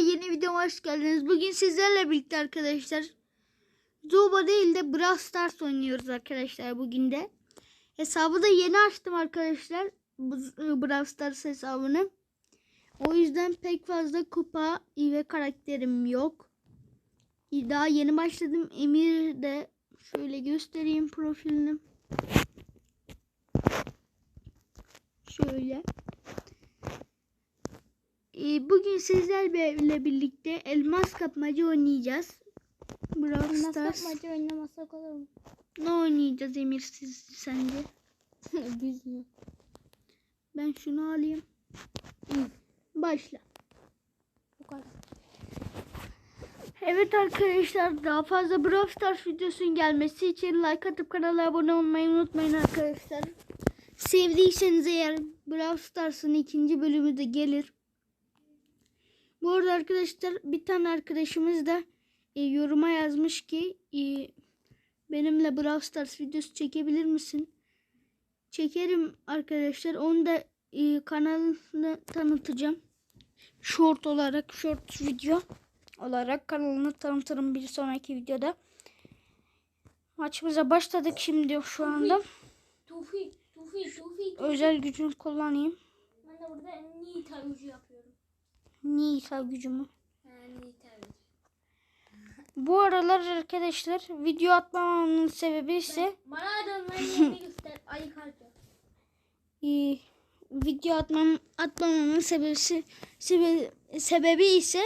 yeni videoma hoş geldiniz. Bugün sizlerle birlikte arkadaşlar Zuba değil de Brawl Stars oynuyoruz arkadaşlar bugün de. Hesabı da yeni açtım arkadaşlar. E, Brawl Stars hesabını. O yüzden pek fazla kupa ve karakterim yok. Daha yeni başladım. Emir de şöyle göstereyim profilini. Şöyle. Ee, Bugün sizlerle birlikte elmas kapmaca oynayacağız. Brawl Elmas Stars. kapmaca oynamasak olur mu? Ne oynayacağız Emir siz sence? Biz mi? Ben şunu alayım. Başla. Bu kadar. Evet arkadaşlar daha fazla Brawl Stars videosunun gelmesi için like atıp kanala abone olmayı unutmayın arkadaşlar. Sevdiyseniz eğer Brawl Stars'ın ikinci bölümü de gelir. Bu arada arkadaşlar bir tane arkadaşımız da e, yoruma yazmış ki e, benimle Brawl Stars videosu çekebilir misin? Çekerim arkadaşlar. Onu da e, kanalını tanıtacağım. Short olarak short video olarak kanalını tanıtırım bir sonraki videoda. Maçımıza başladık şimdi şu anda. Tufi, Tufi, Tufi. Özel gücünü kullanayım. Ben de burada Nita gücü yapıyorum. Nisa gücü. Bu aralar arkadaşlar video atmamamın sebebi ise e, video atmam atmamamın sebebi sebe, sebebi ise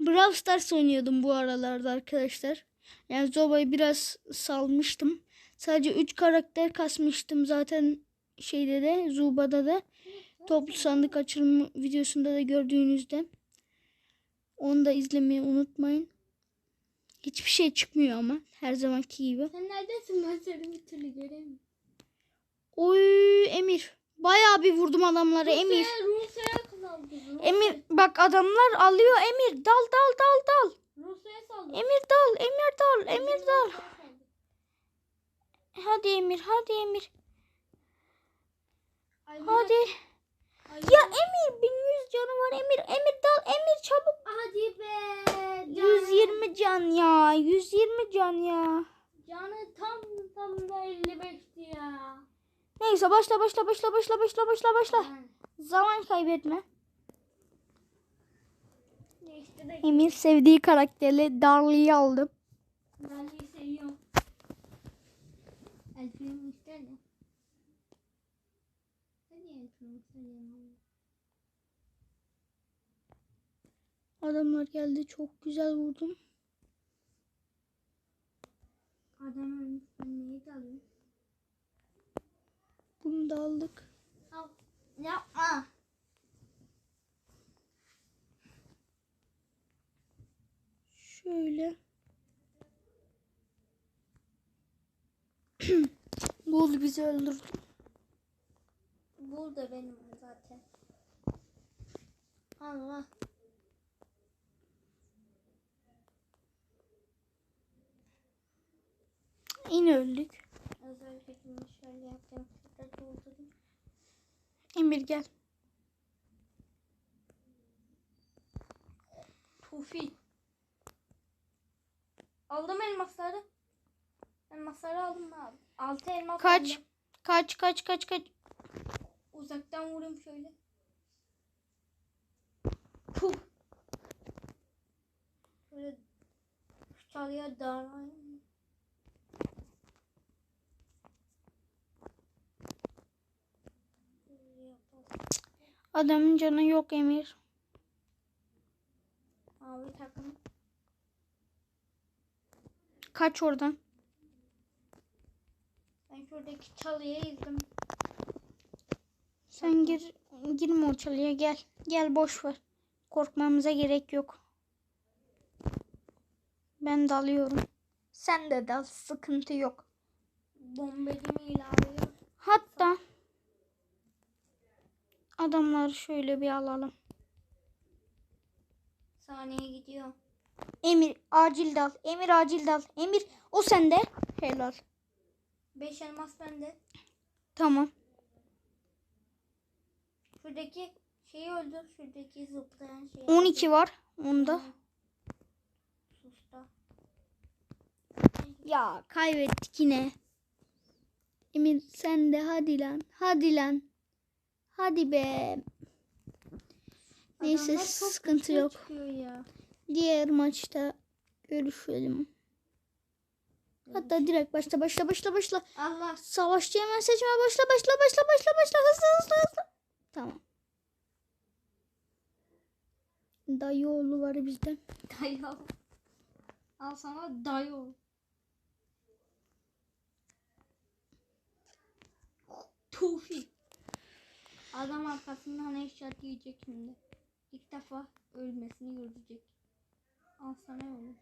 Brawl Stars oynuyordum bu aralarda arkadaşlar. Yani Zoba'yı biraz salmıştım. Sadece 3 karakter kasmıştım zaten şeyde de Zuba'da da toplu sandık açılımı videosunda da gördüğünüzde. Onu da izlemeyi unutmayın. Hiçbir şey çıkmıyor ama her zamanki gibi. Sen neredesin? Ben seni bir türlü göremiyorum. Oy Emir. Bayağı bir vurdum adamlara Emir. Rusya'ya kaldı. Emir bak adamlar alıyor Emir. Dal dal dal dal. Rusya'ya saldı. Emir dal Emir dal Emir dal. Hadi Emir hadi Emir. Hadi. Ya Emir 1100 canı var Emir. Emir dal Emir çabuk. Hadi be. Canı, 120 can ya. 120 can ya. Canı tam tam da 55'ti ya. Neyse başla başla başla başla başla başla başla. Ha. Zaman kaybetme. İşte Emir sevdiği karakterle Darlı'yı aldım. de seviyorum. Elfin ister. Adamlar geldi çok güzel vurdum. Adam ölmüş ben neyi de alayım? Bunu da aldık. Al. Yapma. Şöyle. Bul bizi öldürdü. Bu da benim zaten. Allah. Yine öldük. Özel şekilde şöyle doldurayım. Emir gel. Tufi. Aldım elmasları. Elmasları aldım abi? Altı elmas Kaç. aldım. Kaç kaç kaç kaç. Uzaktan vurayım şöyle. Puh. Böyle şu çalıya darlayayım. Adamın canı yok Emir. Abi takım. Kaç oradan. Ben şuradaki çalıya izdim. Sen gir girme o çalıya gel. Gel boş ver. Korkmamıza gerek yok. Ben dalıyorum. Sen de dal. Sıkıntı yok. Bombacımı ilave Hatta adamları şöyle bir alalım. Saniye gidiyor. Emir acil dal. Emir acil dal. Emir o sende. Helal. 5 elmas bende. Tamam. Şuradaki şeyi öldür. Şuradaki zıplayan şeyi. 12 var. Onda. Sus da. Ya kaybettik yine. Emir sen de hadi lan. Hadi lan. Hadi be. Neyse Adamlar çok sıkıntı yok. ya. Diğer maçta görüşelim. Hatta direkt başla başla başla başla. Allah. Savaşçı hemen seçme başla başla başla başla başla hızlı hızlı hızlı. Tamam. Dayı oğlu var bizden. Dayı. Al sana dayı. Tufi. Adam arkasından eşya diyecek şimdi. İlk defa ölmesini görecek. Al sana oğlum.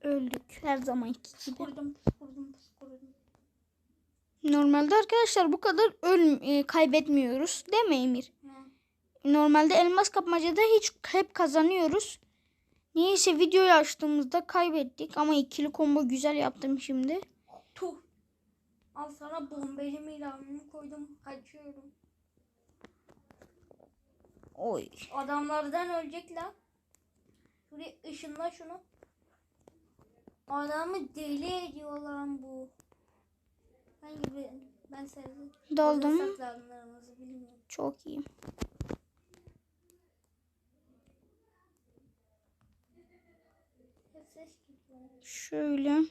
Öldük her zamanki gibi. Pıskırdım pıskırdım pıskırdım. Normalde arkadaşlar bu kadar öl e, kaybetmiyoruz değil mi Emir? He. Normalde elmas kapmacada hiç hep kazanıyoruz. Neyse videoyu açtığımızda kaybettik ama ikili combo güzel yaptım şimdi. Tuh. Al sana bombeli ilanını koydum. Kaçıyorum. Oy. Adamlardan ölecek lan. Şuraya ışınla şunu. Adamı deli ediyor lan bu. Ben gibi ben sevdim. Bilmiyorum. Çok iyi. Şöyle.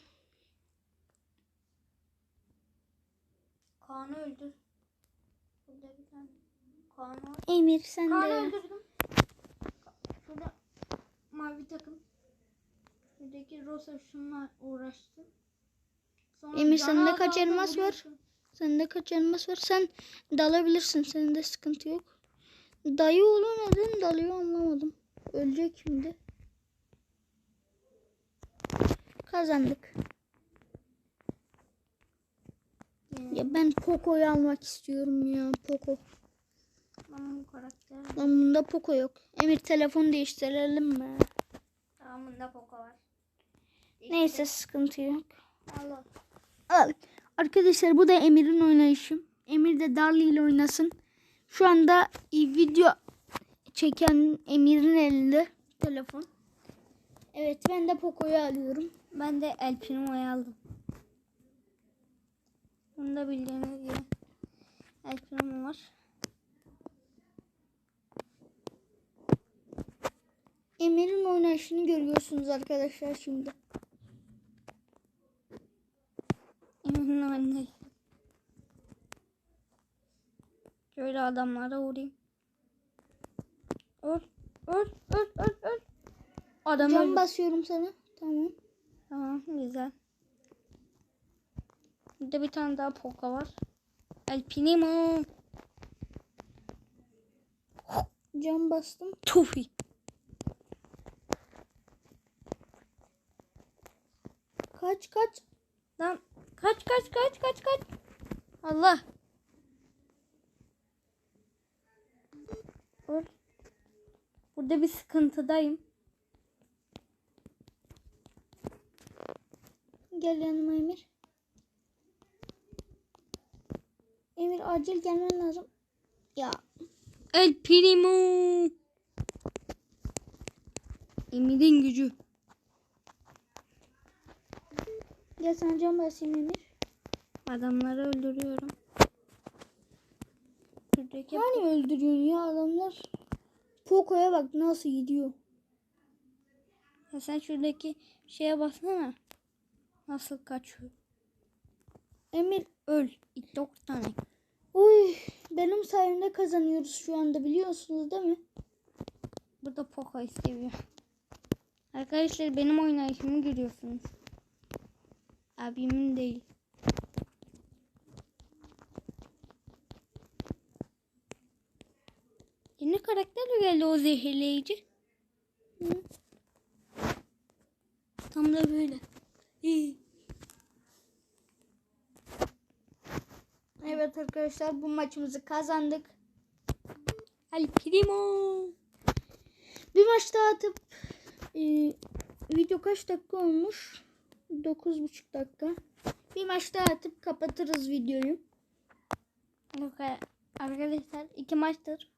Kaan'ı öldür. Burada bir tane. Kaan var. Emir sen Kaan'ı de. öldürdüm. Şurada mavi takım. Şuradaki Rosa şununla uğraştı. Emir, sende kaç elmas var? Sende kaç elmas var? Sen dalabilirsin. Senin de sıkıntı yok. Dayı oğlu neden dalıyor anlamadım. Ölecek şimdi. Kazandık. Ya ben Poco'yu almak istiyorum ya. Poco. ben bu karakter. Lan bunda Poco yok. Emir telefon değiştirelim mi? Tamam bunda Poco var. Neyse sıkıntı yok. Allah. Al. Arkadaşlar bu da Emir'in oynayışı. Emir de Darly ile oynasın. Şu anda e, video çeken Emir'in elinde telefon. Evet ben de Poco'yu alıyorum. Ben de El Primo'yu aldım. Bunda bildiğiniz gibi El var. Emir'in oynayışını görüyorsunuz arkadaşlar şimdi. Emin'in anne. Şöyle adamlara vurayım. Öl, öl, öl, öl, öl. Adam Cam basıyorum sana. Tamam. Tamam, güzel. Burada bir tane daha poka var. El Primo. Cam bastım. Tufi. Kaç kaç. Lan kaç kaç kaç kaç kaç. Allah. Burada bir sıkıntıdayım. Gel yanıma Emir. Emir acil gelmen lazım. Ya El Primo. Emir'in gücü. Gel sana cam basayım Emir. Adamları öldürüyorum. Şuradaki Hani öldürüyorsun ya adamlar. Poco'ya bak nasıl gidiyor. Ya sen şuradaki şeye bassana. Nasıl kaçıyor? Emir Öl. Dokuz tane. Uy, benim sayemde kazanıyoruz şu anda biliyorsunuz değil mi? Burada Poco'yu seviyor. Arkadaşlar benim oynayışımı görüyorsunuz. Abimin değil. Yeni karakter mi geldi o zehirleyici? Hı. Tam da böyle. İyi. Evet arkadaşlar bu maçımızı kazandık. El Primo. Bir maç daha atıp e, video kaç dakika olmuş? 9,5 dakika. Bir maç daha atıp kapatırız videoyu. Yok, Arkadaşlar iki maçtır.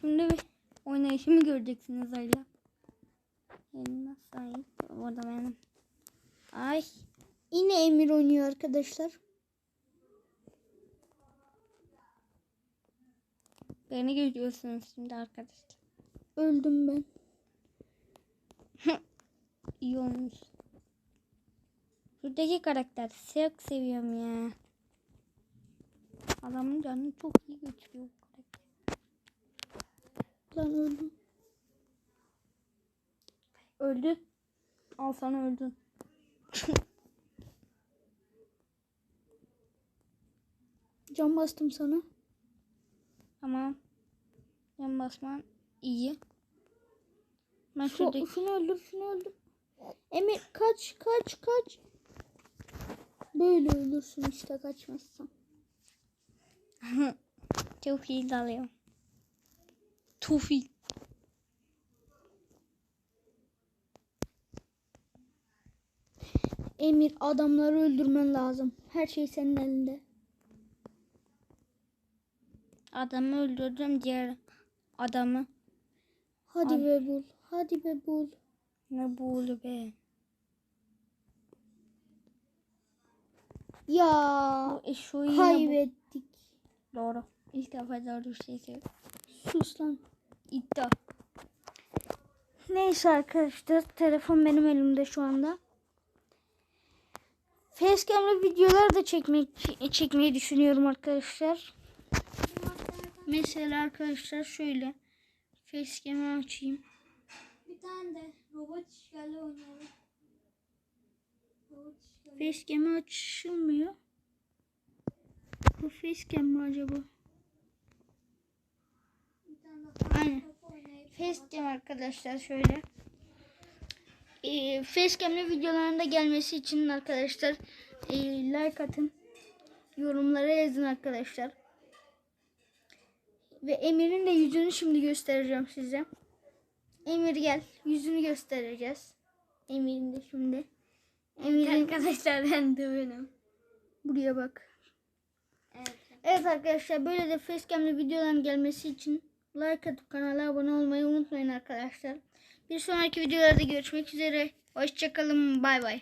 Şimdi bir oynayışımı göreceksiniz öyle. Elime sahip. O da benim. Ay. Yine Emir oynuyor arkadaşlar. Beni görüyorsunuz şimdi arkadaşlar. Öldüm ben. İyi olmuş. Şuradaki karakter çok seviyorum ya. Adamın canını çok iyi götürüyor bu karakter. Lan öldüm. Öldü. Al sana öldün. Can bastım sana. Tamam. Yan basman iyi. Ben Şu, şuradaki... şunu öldür, şunu öldür. Emir kaç, kaç, kaç. Böyle ölürsün işte kaçmazsan. çok iyi dalıyor. Tufi. Emir adamları öldürmen lazım. Her şey senin elinde. Adamı öldürdüm diğer adamı. Hadi Ay. be bul. Hadi be bul. Ne buğulu be. Ya şu yine bu. kaybettik. Doğru. İlk defa doğru şey söyledim. Sus lan. İddia. Neyse arkadaşlar telefon benim elimde şu anda. Facecam'le videolar da çekmek çekmeyi düşünüyorum arkadaşlar. Mesela arkadaşlar şöyle Facecam'ı açayım. Bir tane de robot işgali oynayalım. İşgali. Facecam'ı açılmıyor. Bu Facecam mi acaba? Aynen. Facecam arkadaşlar şöyle. Ee, Facecam'le videoların da gelmesi için arkadaşlar e, like atın. Yorumlara yazın arkadaşlar. Ve Emir'in de yüzünü şimdi göstereceğim size. Emir gel. Yüzünü göstereceğiz. Emir'in de şimdi. Emir'in Arkadaşlar ben de benim. buraya bak. Evet. Evet arkadaşlar böyle de facecam'li videoların gelmesi için like atıp kanala abone olmayı unutmayın arkadaşlar. Bir sonraki videolarda görüşmek üzere. Hoşçakalın. Bay bay.